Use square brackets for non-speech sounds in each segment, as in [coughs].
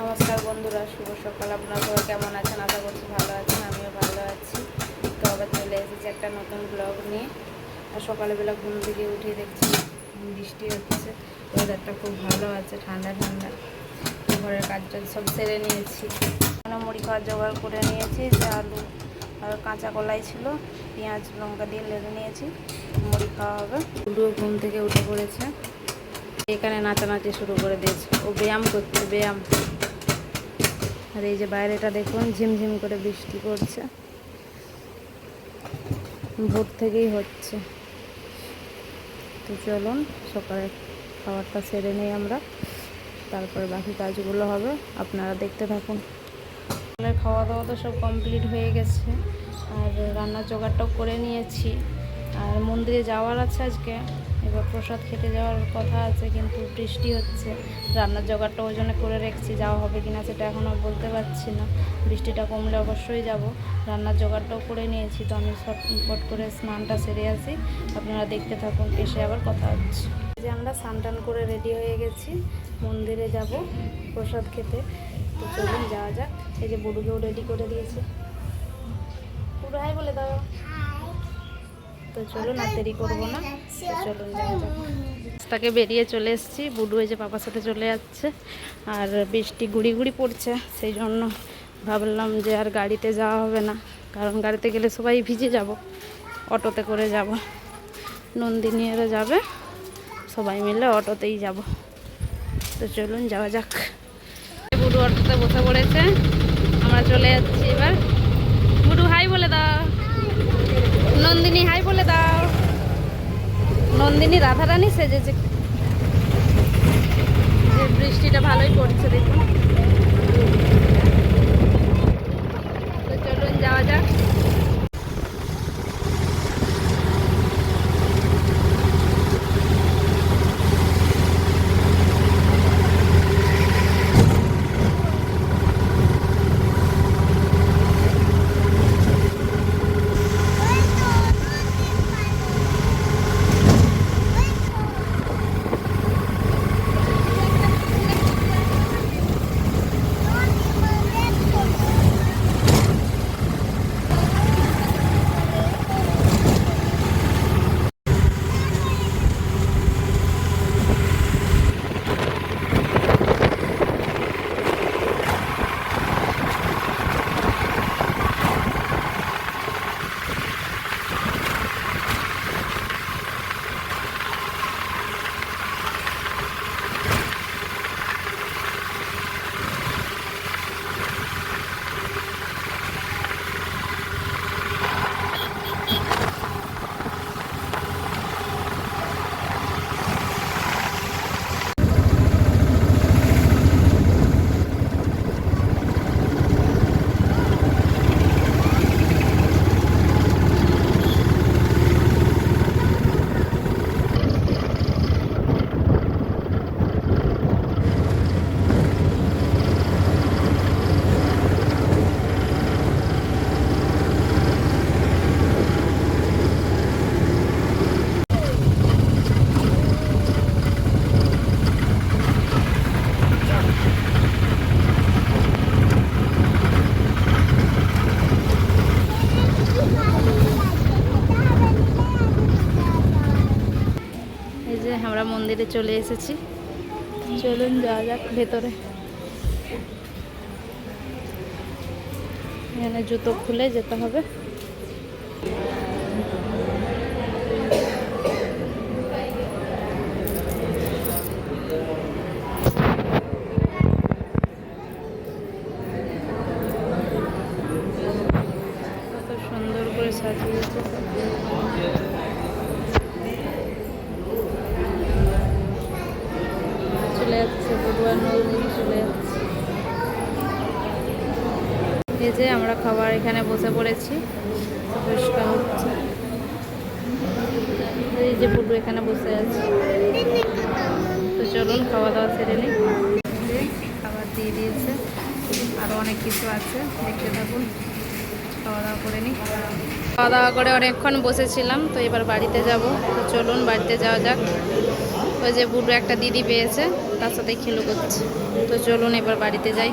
নমস্কার বন্ধুরা, শুভ সকাল। আপনারা সবাই কেমন আছেন? আশা করছি ভালো আছেন, আমিও ভালো আছি। তো আবার চলে এসেছি একটা নতুন ব্লগ নিয়ে। আর সকালবেলা ঘুম থেকে উঠে দেখছি বৃষ্টি হচ্ছে ওয়েদারটা খুব ভালো আছে, ঠান্ডা ঠান্ডা। ঘরের কাজ টাজ সব সেরে নিয়েছি। এখানে মুড়ি খাওয়ার জোগাড় করে নিয়েছি, যে আলু আর কাঁচা কলাই ছিল, পেঁয়াজ, লঙ্কা দিয়ে লেগে নিয়েছি, মুড়ি খাওয়া হবে। দুটো ঘুম থেকে উঠে পড়েছে। এখানে নাচানাচি শুরু করে দিয়েছে। ও ব্যায়াম করছে, ব্যায়াম। আর এই যে বাইরেটা দেখুন, ঝিমঝিম করে বৃষ্টি পড়ছে। ভোর থেকেই হচ্ছে। তো চলুন সকালে খাবারটা সেরে নেই আমরা। তারপরে বাকি কাজগুলো হবে, আপনারা দেখতে থাকুন। খাওয়া দাওয়া তো সব কমপ্লিট হয়ে গেছে। আর রান্নার জোগাড়টাও করে নিয়েছি। আর মন্দিরে যাওয়ার আছে আজকে। এবার প্রসাদ খেতে যাওয়ার কথা আছে, কিন্তু বৃষ্টি হচ্ছে। রান্নার জোগাড়টা ওই জন্য করে রেখেছি, যাওয়া হবে কিনা সেটা এখনও বলতে পারছি না। বৃষ্টিটা কমলে অবশ্যই যাব। রান্নার জোগাড়টাও করে নিয়েছি তো আমি ফট করে স্নানটা সেরে আসি। আপনারা দেখতে থাকুন, এসে আবার কথা হচ্ছে। যে আমরা স্নান টান করে রেডি হয়ে গেছি, মন্দিরে যাব প্রসাদ খেতে। তো চলুন যাওয়া যাক। এই যে বুড়ুকেও রেডি করে দিয়েছে। পুরো হাই বলে দাও। তো চলুন আর দেরি করব না। চলুন রাস্তাকে বেরিয়ে চলে এসেছি। বুডু যে পাপার সাথে চলে যাচ্ছে। আর বৃষ্টি গুড়ি গুড়ি পড়ছে। সেই জন্য ভাবলাম যে আর গাড়িতে যাওয়া হবে না। কারণ গাড়িতে গেলে সবাই ভিজে যাব। অটোতে করে যাব। নন্দিনীরা যাবে। সবাই মিলে অটোতেই যাব। তো চলুন যাওয়া যাক। বুডু অটোতে বসে পড়েছে। আমরা চলে যাচ্ছি এবার। বুডু, হাই বলে দাও। নন্দিনী হাই বলে দাও। নন্দিনী রাধা রাধারানী সেজেছে। বৃষ্টিটা ভালোই পড়ছে দেখুন। চলে এসেছি। চলুন যাওয়া যাক ভেতরে। এখানে জুতো খুলে যেতে হবে কত সুন্দর করে সাজিয়েছে সব। চলে যাচ্ছে বড়ুয়ার নদী চলে যাচ্ছে এই যে আমরা খাবার এখানে বসে পড়েছি। পরিষ্কার হচ্ছে। এই যে পুটু এখানে বসে আছে। তো চলুন খাওয়া দাওয়া সেরে নিই। খাবার দিয়ে দিয়েছে। আরও অনেক কিছু আছে। দেখতে থাকুন। খাওয়া দাওয়া করে নিই। খাওয়া দাওয়া করে অনেকক্ষণ বসেছিলাম, তো এবার বাড়িতে যাব। তো চলুন বাড়িতে যাওয়া যাক। ওই যে বুডু একটা দিদি পেয়েছে, তার সাথে খেলো করছে। তো চলুন এবার বাড়িতে যাই।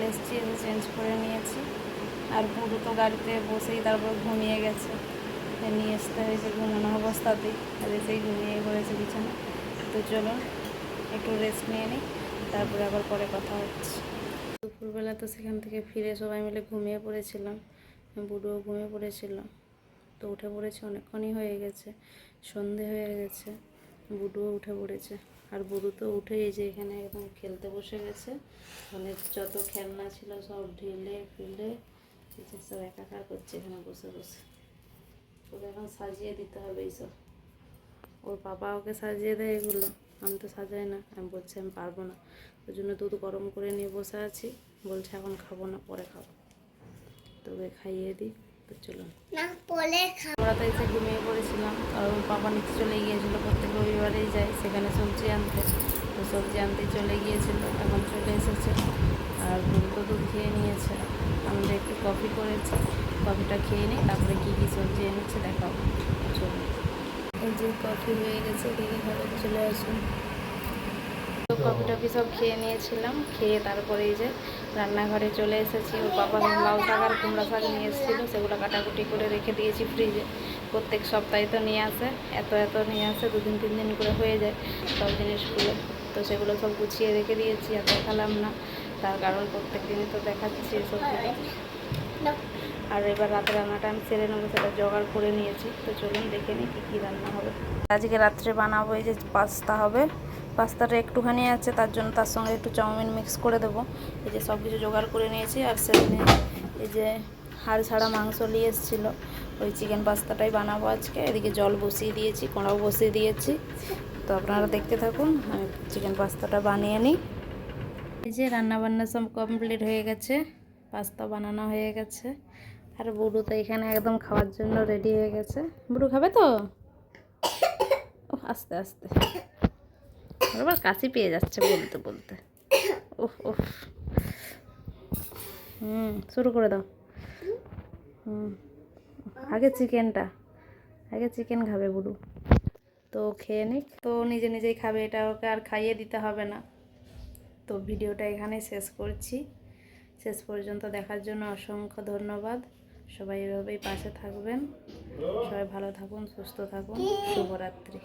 চলে এসেছি এসে চেঞ্জ করে নিয়েছি। আর পুরো তো গাড়িতে বসেই তারপর ঘুমিয়ে গেছে। নিয়ে আসতে হয়েছে ঘুমানো অবস্থাতেই। আর এসেই ঘুমিয়ে পড়েছে বিছানা তো চলো একটু রেস্ট নিয়ে নিই, তারপরে আবার পরে কথা হচ্ছে। দুপুরবেলা তো সেখান থেকে ফিরে সবাই মিলে ঘুমিয়ে পড়েছিলাম। বুড়ো ঘুমিয়ে পড়েছিল। তো উঠে পড়েছে, অনেকক্ষণই হয়ে গেছে, সন্ধে হয়ে গেছে, বুডুও উঠে পড়েছে। আর বুড়ো তো উঠে এই যে এখানে একদম খেলতে বসে গেছে। মানে যত খেলনা ছিল সব ঢিলে ফিলে সব একাকার করছে এখানে বসে বসে। ওকে এখন সাজিয়ে দিতে হবে এইসব ওর বাবা ওকে সাজিয়ে দেয় এগুলো। আমি তো সাজাই না। আমি বলছি আমি পারব না। ওই জন্য দুধ গরম করে নিয়ে বসে আছি। বলছে এখন খাব না, পরে খাব। তবে খাইয়ে দিই। তো চলুন। না পরে খা আমরা তো এসে ঘুমিয়ে পড়েছিলাম আর বাবা নিচে চলে গিয়েছিল প্রত্যেক রবিবারেই যায় সেখানে সবজি আনতে। তো সবজি আনতে চলে গিয়েছিল এখন চলে এসেছে আর তো দুধ খেয়ে নিয়েছে। আমরা একটু কফি করেছি কফিটা খেয়ে নিই তারপরে কী কী সবজি এনেছে দেখাবো। চলুন। এই যে কফি হয়ে গেছে দেখে ঘরে চলে আসুন। কফি টফি সব খেয়ে নিয়েছিলাম। খেয়ে তারপরে এই যে রান্নাঘরে চলে এসেছি। ওর বাবা লাউ শাক আর কুমড়া শাক নিয়ে এসেছিল। সেগুলো কাটাকুটি করে রেখে দিয়েছি ফ্রিজে। প্রত্যেক সপ্তাহে তো নিয়ে আসে। এত এত নিয়ে আসে, দুদিন, তিন দিন করে হয়ে যায় সব জিনিসগুলো। তো সেগুলো সব গুছিয়ে রেখে দিয়েছি আর দেখালাম না। তার কারণ প্রত্যেক দিনই তো দেখাচ্ছি এসবগুলো আর এবার রাতে রান্নাটা আমি সেরে নেব, সেটা জোগাড় করে নিয়েছি। তো চলুন দেখে নিই কী কী রান্না হবে। আজকে রাত্রে বানাবো এই যে পাস্তা হবে। পাস্তাটা একটুখানি আছে, তার জন্য তার সঙ্গে একটু চাউমিন মিক্স করে দেবো। এই যে সব কিছু জোগাড় করে নিয়েছি, আর সেদিনে এই যে হাড় ছাড়া মাংস নিয়ে এসেছিল, ওই চিকেন পাস্তাটাই বানাবো আজকে। এদিকে জল বসিয়ে দিয়েছি, কড়াও বসিয়ে দিয়েছি। তো আপনারা দেখতে থাকুন, আমি চিকেন পাস্তাটা বানিয়ে নিই। এই যে রান্না বান্না সব কমপ্লিট হয়ে গেছে, পাস্তা বানানো হয়ে গেছে। আর বুড়ো তো এখানে একদম খাওয়ার জন্য রেডি হয়ে গেছে। বুড়ো খাবে তো? [coughs] আস্তে আস্তে। ওর আবার কাশি পেয়ে যাচ্ছে বলতে বলতে। ওহ হুম, শুরু করে দাও। হুম, আগে চিকেনটা, আগে চিকেন খাবে বুড়ু। তো খেয়ে নিক। তো নিজে নিজেই খাবে, এটা ওকে আর খাইয়ে দিতে হবে না। তো ভিডিওটা এখানে শেষ করছি। শেষ পর্যন্ত দেখার জন্য অসংখ্য ধন্যবাদ। সবাই এভাবেই পাশে থাকবেন। সবাই ভালো থাকুন, সুস্থ থাকুন। শুভরাত্রি।